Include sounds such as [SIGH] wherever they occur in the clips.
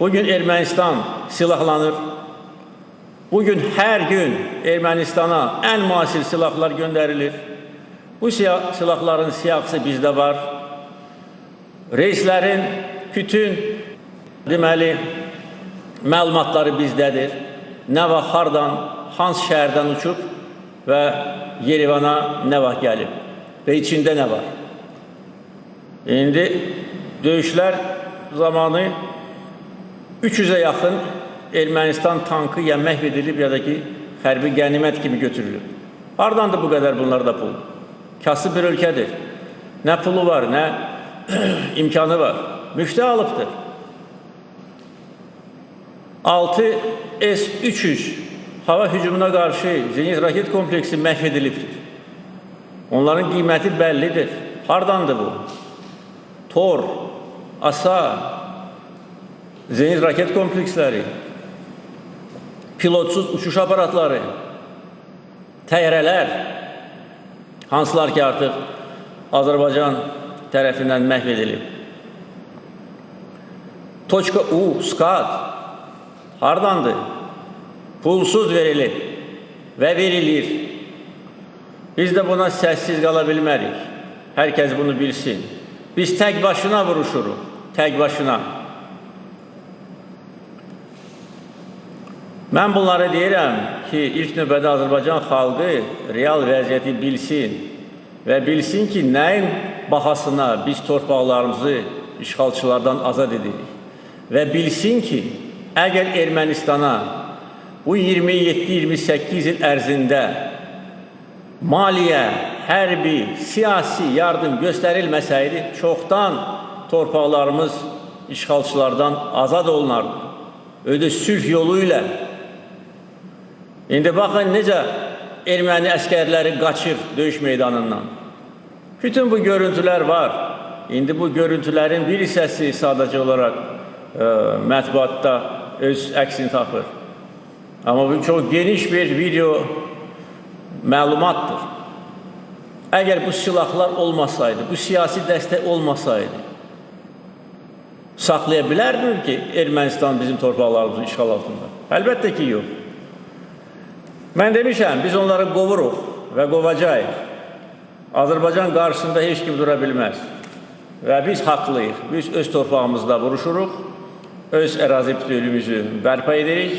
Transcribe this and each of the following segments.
Bugün Ermənistan silahlanır. Bugün her gün Ermənistana en müasir silahlar gönderilir. Bu silahların siyahısı bizde var. Reislerin bütün deməli məlumatları bizdədir. Nə vaxt hardan, hansı şəhərdən uçub və Yerevana nə vaxt gəlib və içində nə var. İndi döyüşlər zamanı 300'e yaxın Ermənistan tankı ya məhv edilib ya da ki hərbi qənimət kimi götürülüb. Hardandır bu qədər bunlarda pul? Kasıb bir ölkədir. Nə pulu var, nə [CLEARS THROAT] imkanı var. Müftə alıbdır. 6 S-300 hava hücumuna qarşı zenit raket kompleksi məhv edilibdir. Onların qiyməti bəllidir. Hardandır bu? Tor, ASA, zenit raket kompleksləri, pilotsuz uçuş aparatları, təyyarələr, hansılar ki artıq Azərbaycan tərəfindən məhv edilib. Toçka U, SKAD hardandır? Pulsuz verilib və verilir. Biz də buna səssiz qala bilmərik. Hər kəs bunu bilsin. Biz tək başına vuruşuruq, tək başına. Mən bunları deyirəm ki, ilk növbədə Azərbaycan xalqı real vəziyyəti bilsin və bilsin ki, nəyin bahasına biz torpaqlarımızı işğalçılardan azad edirik. Və bilsin ki, əgər Ermənistana bu 27-28 il ərzində maliyyə, hərbi, siyasi yardım göstərilməsəydi, çoxdan torpaqlarımız işğalçılardan azad olunardı. Ödə sülh yolu ilə İndi baxın necə erməni əskərləri qaçır döyüş meydanından. Bütün bu görüntülər var. İndi bu görüntülərin bir hissəsi sadəcə olaraq e, mətbuatda öz əksini tapır. Amma bu çox geniş bir video məlumatdır. Əgər bu silahlar olmasaydı, bu siyasi dəstək olmasaydı, saxlaya bilərdimi ki, Ermənistan bizim torpaqlarımızın işğal altında? Əlbəttə ki, yox. Mən demişəm, biz onları qovuruq və qovacağıq. Azərbaycan qarşısında heç kim dura bilməz. Və biz haqlıyıq. Biz öz torpağımızda vuruşuruq, öz ərazi bütövlüyümüzü bərpa edirik.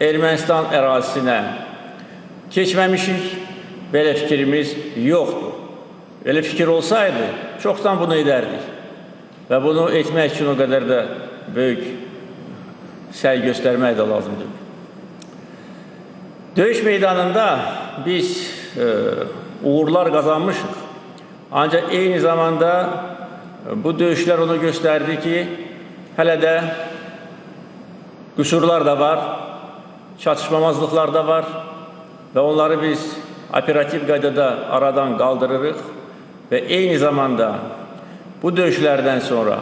Ermənistan ərazisinə keçməmişik. Belə fikrimiz yoxdur. Elə fikir olsaydı, çoxdan bunu edərdik. Və bunu etmək üçün o qədər də böyük səy göstərmək də lazımdır. Döyüş meydanında biz e, uğurlar kazanmışız. Ancak eyni zamanda e, bu döyüşler onu gösterdi ki hele de kusurlar da var, çatışmamazlıklar da var ve onları biz operatif qaydada aradan kaldırırıq ve eyni zamanda bu döyüşlerden sonra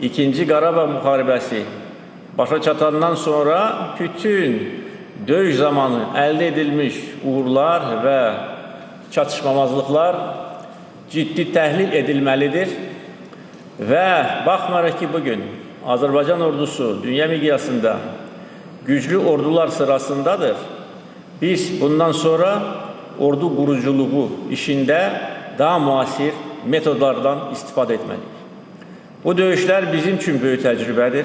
ikinci Qarabağ müharibəsi başa çatandan sonra bütün döyüş zamanı əldə edilmiş uğurlar və çatışmamazlıqlar ciddi təhlil edilməlidir və baxmaraq ki, bugün Azərbaycan ordusu dünya miqyasında güclü ordular sırasındadır. Biz bundan sonra ordu quruculuğu işində daha müasir metodlardan istifadə etməliyik. Bu döyüşlər bizim üçün böyük təcrübədir.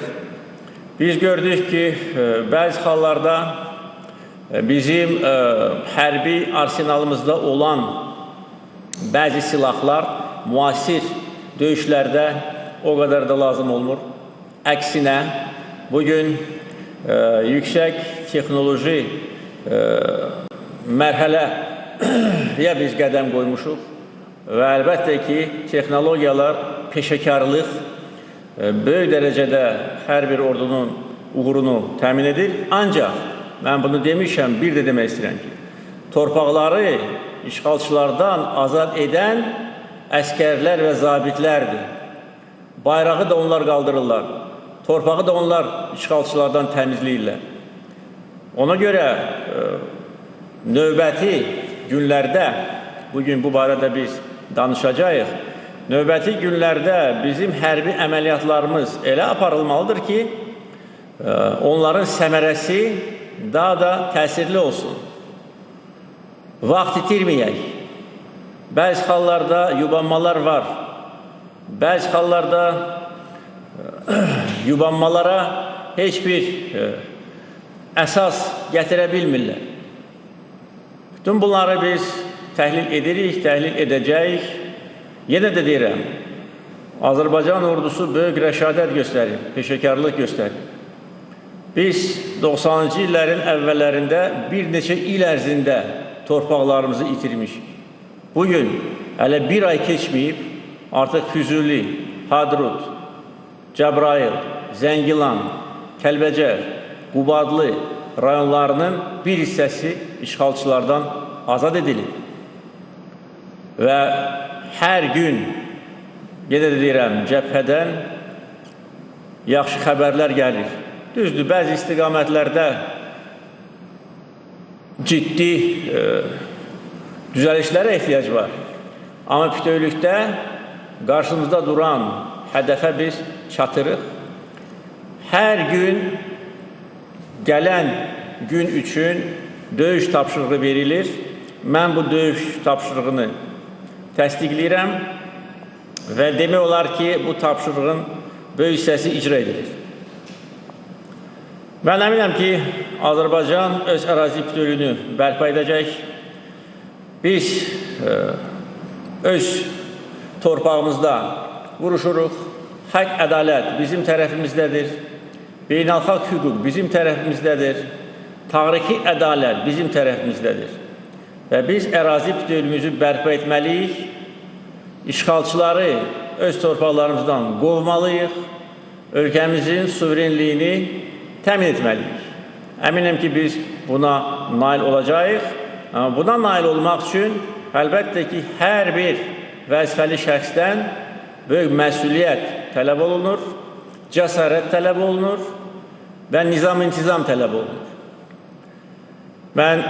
Biz gördük ki, e, bəzi hallarda bizim e, hərbi arsenalımızda olan bəzi silahlar müasir döyüşlərdə o qədər də lazım olmur. Əksinə, bugün e, yüksək texnoloji e, mərhələyə [CLEARS THROAT] biz qədəm qoymuşuq və əlbəttə ki, texnologiyalar, peşəkarlıq e, böyük dərəcədə hər bir ordunun uğurunu təmin edir. Ancaq mən bunu demişəm, bir də demək istəyirəm ki, torpaqları işğalçılardan azad edən əskərlər və zabitlərdir. Bayrağı da onlar qaldırırlar. Torpağı da onlar işğalçılardan təmizləyirlər. Ona görə e, növbəti günlərdə bugün bu barədə biz danışacağıq. Növbəti günlərdə bizim hərbi əməliyyatlarımız elə aparılmalıdır ki, e, onların səmərəsi daha da təsirli olsun. Vaxt itirməyək. Bəzi hallarda yubanmalar var. Bəzi hallarda [CLEARS THROAT] yubanmalara heç bir e, əsas gətirə bilmirlər. Bütün bunları biz təhlil edirik, təhlil edəcəyik. Yenə də deyirəm, Azərbaycan ordusu böyük rəşadət göstərir, peşəkarlıq göstərir. Biz 90-cı illərin əvvəllərində bir neçə il ərzində torpaqlarımızı itirmişik. Bugün hələ bir ay keçməyib, artıq Füzuli, Hadrut, Cəbrayıl, Zəngilan, Kəlbəcər, Qubadlı rayonlarının bir hissəsi işğalçılardan azad edilib. Və hər gün, yenə də deyirəm, cəbhədən yaxşı xəbərlər gəlir. Düzdür, bəzi istiqamətlərdə ciddi e, düzəlişlərə ehtiyac var. Amma bütövlükdə qarşımızda duran hədəfə biz çatırıq. Hər gün gələn gün üçün döyüş tapşırığı verilir. Mən bu döyüş tapşırığını təsdiqləyirəm və demək olar ki, bu tapşırığın böyük hissəsi icra edilir. Mən əminəm ki, Azərbaycan öz ərazi bütövlüyünü bərpa edəcək. Biz e, öz torpağımızda vuruşuruq. Haqq, ədalət bizim tərəfimizdədir. Beynəlxalq hüquq bizim tərəfimizdədir. Tarixi ədalət bizim tərəfimizdədir. Və biz ərazi bütövlüyümüzü bərpa etməliyik. İşğalçıları öz torpaqlarımızdan qovmalıyıq. Ölkəmizin suverenliyini təmin etməliyik. Əminəm ki, biz buna nail olacağıq. Amma buna nail olmaq üçün əlbəttə ki, hər bir vəzifəli şəxsdən böyük məsuliyyət tələb olunur, cəsarət tələb olunur və nizam-intizam tələb olunur. Mən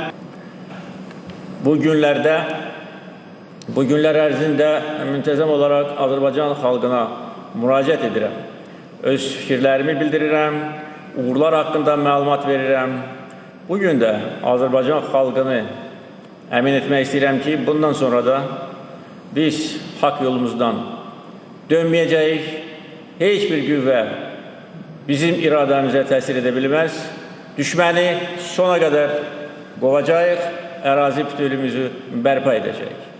bu günlərdə, bu günlər ərzində müntəzəm olaraq Azərbaycan xalqına müraciət edirəm. Öz fikirlərimi bildirirəm, uğurlar haqqında məlumat verirəm. Bugün də Azərbaycan xalqını əmin etmək istəyirəm ki, bundan sonra da biz haqq yolumuzdan dönməyəcəyik. Heç bir qüvvə bizim iradəmizə təsir edə bilməz. Düşməni sona qədər qovacağıq, ərazi bütövlüyümüzü bərpa edəcəyik.